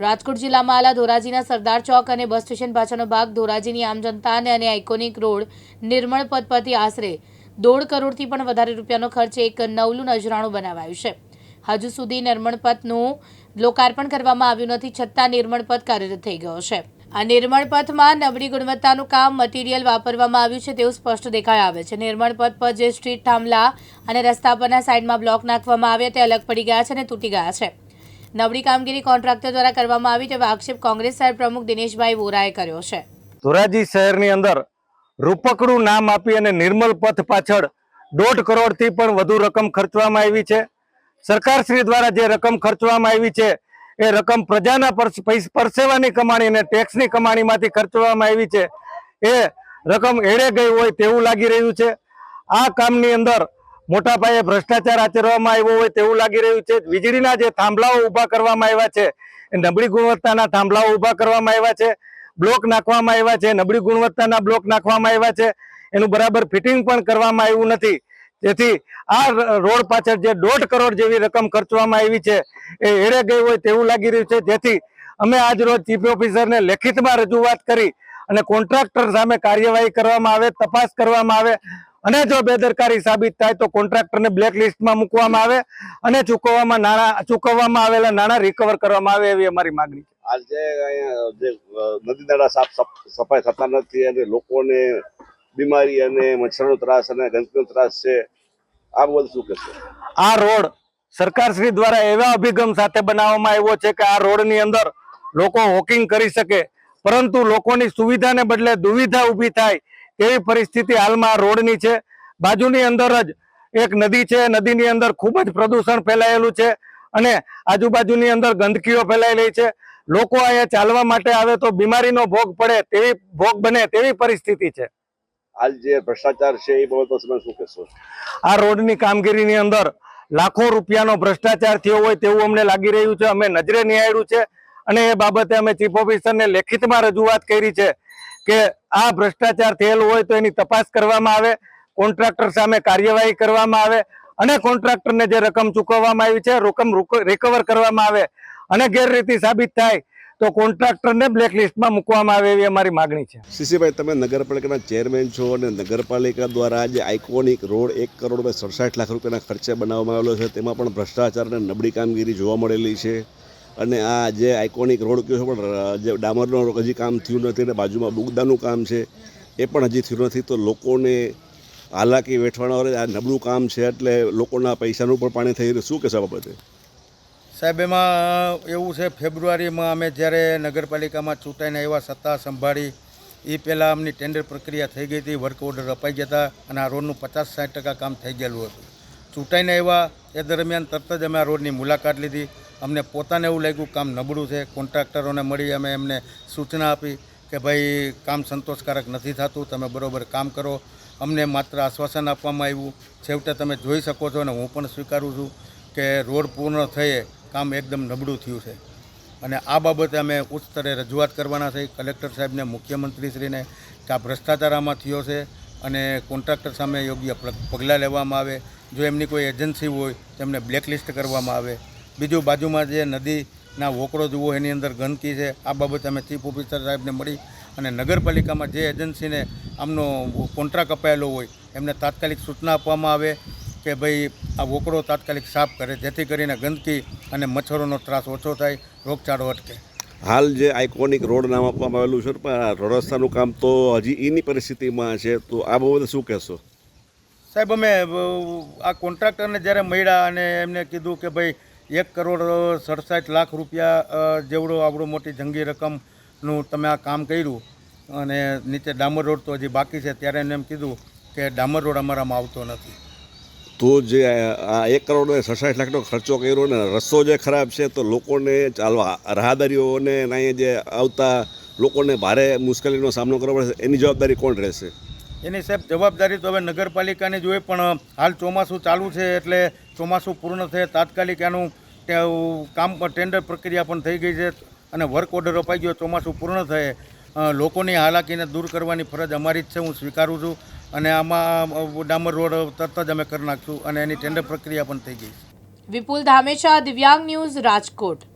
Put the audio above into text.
રાજકોટ જિલ્લામાં આલા ધોરાજીના સરદાર ચોક અને bus station પાછળનો ભાગ ધોરાજીની આમ જનતાને અને આઇકોનિક રોડ નિર્મળ પદ પરથી આશરે દોઢ કરોડથી પણ વધારે રૂપિયાનો ખર્ચે એક નવલું નજરાણું બનાવાયું છે. હજુ સુધી નિર્મળ પથનું લોકાર્પણ કરવામાં આવ્યું નથી, છતાં નિર્મળ પથ કાર્યરત થઈ ગયો છે. આ નિર્મળ પથમાં નબળી ગુણવત્તાનું કામ મટીરિયલ વાપરવામાં આવ્યું છે તેવું સ્પષ્ટ દેખાય આવે છે. નિર્મળ પથ પર જે સ્ટ્રીટ થાંભલા અને રસ્તા પરના સાઈડમાં બ્લોક નાખવામાં આવ્યા, તે અલગ પડી ગયા છે અને તૂટી ગયા છે. નબળી કામગીરી કોન્ટ્રાક્ટર દ્વારા કરવામાં આવી તેવો આક્ષેપ કોંગ્રેસ શહેર પ્રમુખ દિનેશભાઈ વોરાએ કર્યો છે. ધોરાજી શહેરની અંદર રૂપકડું નામ આપી અને નિર્મલ પથ પાછળ દોઢ કરોડથી પણ વધુ રકમ ખર્ચવામાં આવી છે. સરકારશ્રી દ્વારા જે રકમ ખર્ચવામાં આવી છે, એ રકમ પ્રજાના પરસેવાની કમાણી અને ટેક્સની કમાણીમાંથી ખર્ચવામાં આવી છે. એ રકમ એળે ગઈ હોય તેવું લાગી રહ્યું છે. આ કામની અંદર મોટા પાયે ભ્રષ્ટાચાર આચરવામાં આવ્યો હોય તેવું લાગી રહ્યું છે. વીજળીના જે થાંભલાઓ ઊભા કરવામાં આવ્યા છે, એ નબળી ગુણવત્તાના થાંભલાઓ ઊભા કરવામાં આવ્યા છે, બ્લોક નાખવામાં આવ્યા છે, નબળી ગુણવત્તાના બ્લોક નાખવામાં આવ્યા છે, એનું બરાબર ફિટિંગ પણ કરવામાં આવ્યું નથી. જેથી આ રોડ પાછળ જે દોઢ કરોડ જેવી રકમ ખર્ચવામાં આવી છે, એ એળે ગઈ હોય તેવું લાગી રહ્યું છે. જેથી અમે આજ રોજ ચીફ ઓફિસરને લેખિતમાં રજૂઆત કરી અને કોન્ટ્રાક્ટર સામે કાર્યવાહી કરવામાં આવે, તપાસ કરવામાં આવે અને જો બેદરકારી સાબિત થાય તો કોન્ટ્રાક્ટરને બ્લેક લિસ્ટમાં મૂકવામાં આવે અને ચૂકવવામાં નાણાં ચૂકવવામાં આવેલા નાણાં રિકવર કરવામાં આવે એવી અમારી માગણી છે. આજે અહીંયા જે નદી નાળા સાફ સફાઈ થતા નથી અને લોકોને બીમારી અને મચ્છરનો ત્રાસ અને ગંદકીનો ત્રાસ છે આ બધું શું કહેશે? આ રોડ સરકારશ્રી દ્વારા એવા અભિગમ સાથે બનાવવામાં આવ્યો છે કે આ રોડની અંદર લોકો વોકિંગ કરી શકે પરંતુ લોકોની સુવિધાને બદલે દુવિધા ઊભી થાય તેવી પરિસ્થિતિ હાલમાં આ રોડની છે. બાજુની અંદર જ એક નદી છે. નદીની અંદર ખૂબ જ પ્રદૂષણ ફેલાયેલું છે અને આજુબાજુની અંદર ગંદકીઓ ફેલાયેલી છે. લોકો અહીંયા ચાલવા માટે આવે તો બીમારીનો ભોગ પડે તેવી ભોગ બને તેવી પરિસ્થિતિ છે. હાલ જે ભ્રષ્ટાચાર છે એ બહુ તમે શું કહેશો? આ રોડની કામગીરીની અંદર લાખો રૂપિયાનો ભ્રષ્ટાચાર થયો હોય તેવું અમને લાગી રહ્યું છે. અમે નજરે નિહાળ્યું છે અને એ બાબતે અમે ચીફ ઓફિસરને લેખિતમાં રજૂઆત કરી છે. કે આ ભ્રષ્ટાચાર થયેલો હોય તો એની તપાસ કરવામાં આવે, કોન્ટ્રાક્ટર સામે કાર્યવાહી કરવામાં આવે અને કોન્ટ્રાક્ટરને જે રકમ ચૂકવવામાં આવી છે, રકમ રિકવર કરવામાં આવે અને ગેરરીતિ સાબિત થાય, તો કોન્ટ્રાક્ટરને બ્લેક લિસ્ટમાં મૂકવામાં આવે એવી અમારી માગણી છે. સીસીભાઈ તમે નગરપાલિકાના ચેરમેન છો અને નગરપાલિકા દ્વારા જે આઇકોનિક રોડ એક કરોડ સડસઠ લાખ રૂપિયાના ખર્ચે બનાવવામાં આવેલો છે, તેમાં પણ ભ્રષ્ટાચાર અને નબળી કામગીરી જોવા મળેલી છે. અને આ જે આઇકોનિક રોડ કયો છે પણ જે ડામરનો રોડ હજી કામ થયું નથી અને બાજુમાં બુગદાનું કામ છે, એ પણ હજી થયું નથી. તો લોકોને હાલાકી વેઠવાના આ નબળું કામ છે એટલે લોકોના પૈસાનું પણ પાણી થઈ રહ્યું. શું કહેશો બાબતે? સાહેબ, એમાં એવું છે, ફેબ્રુઆરીમાં અમે જ્યારે નગરપાલિકામાં ચૂંટાઈને આવ્યા, સત્તા સંભાળી એ પહેલાં અમની ટેન્ડર પ્રક્રિયા થઈ ગઈ હતી, વર્ક ઓર્ડર અપાઈ ગયા હતા અને આ રોડનું પચાસ સાઠ ટકા કામ થઈ ગયેલું હતું. ચૂંટાઈને આવ્યા, એ દરમિયાન તરત જ અમે આ રોડની મુલાકાત લીધી. અમને પોતાને એવું લાગ્યું કામ નબળું છે. કોન્ટ્રાક્ટરોને મળી અમે એમને સૂચના આપી કે ભાઈ, કામ સંતોષકારક નથી થતું, તમે બરોબર કામ કરો. અમને માત્ર આશ્વાસન આપવામાં આવ્યું. છેવટે તમે જોઈ શકો છો અને હું પણ સ્વીકારું છું કે રોડ પૂર્ણ થયે કામ એકદમ નબળું થયું છે. અને આ બાબતે અમે ઉચ્ચ સ્તરે રજૂઆત કરવાના છે. કલેક્ટર સાહેબને, મુખ્યમંત્રીશ્રીને કે આ ભ્રષ્ટાચાર આમાં થયો છે અને કોન્ટ્રાક્ટર સામે યોગ્ય પગલાં લેવામાં આવે. જો એમની કોઈ એજન્સી હોય તો એમને બ્લેકલિસ્ટ કરવામાં આવે. બીજું બાજુમાં જે નદીના વોકળો જુઓ એની અંદર ગંદકી છે. આ બાબતે અમે ચીફ ઓફિસર સાહેબને મળી અને નગરપાલિકામાં જે એજન્સીને આમનો કોન્ટ્રાક્ટ અપાયેલો હોય એમને તાત્કાલિક સૂચના આપવામાં આવે કે ભાઈ આ વોકળો તાત્કાલિક સાફ કરે જેથી કરીને ગંદકી અને મચ્છરોનો ત્રાસ ઓછો થાય રોગચાળો અટકે. હાલ જે આઇકોનિક રોડ નામ આપવામાં આવેલું છે પણ રસ્તાનું કામ તો હજી એની પરિસ્થિતિમાં છે તો આ બાબતે શું કહેશો? સાહેબ અમે આ કોન્ટ્રાક્ટરને જ્યારે મળ્યા અને એમને કીધું કે ભાઈ એક કરોડ સડસઠ લાખ રૂપિયા જેવડો આવડો મોટી જંગી રકમનું તમે આ કામ કર્યું અને નીચે ડામર રોડ તો હજી બાકી છે ત્યારે એને એમ કીધું કે ડામર રોડ અમારામાં આવતો નથી. તો જે આ એક કરોડ સડસઠ લાખનો ખર્ચો કર્યો ને રસ્તો જે ખરાબ છે તો લોકોને ચાલવા રાહદારીઓને અહીંયા જે આવતા લોકોને ભારે મુશ્કેલીનો સામનો કરવો પડશે એની જવાબદારી કોણ રહેશે? એની સાહેબ જવાબદારી તો હવે નગરપાલિકાની જોઈએ પણ હાલ ચોમાસું ચાલુ છે એટલે ચોમાસું પૂર્ણ થયે તાત્કાલિક એનું કામ ટેન્ડર પ્રક્રિયા પણ થઈ ગઈ છે અને વર્ક ઓર્ડર અપાઈ ગયો, ચોમાસું પૂર્ણ થયે. લોકોની હાલાકીને દૂર કરવાની ફરજ અમારી જ છે, હું સ્વીકારું છું. અને આમાં ડામર રોડ તરત જ અમે કરી નાખશું અને એની ટેન્ડર પ્રક્રિયા પણ થઈ ગઈ છે. વિપુલ ધામેચા, દિવ્યાંગ ન્યૂઝ રાજકોટ.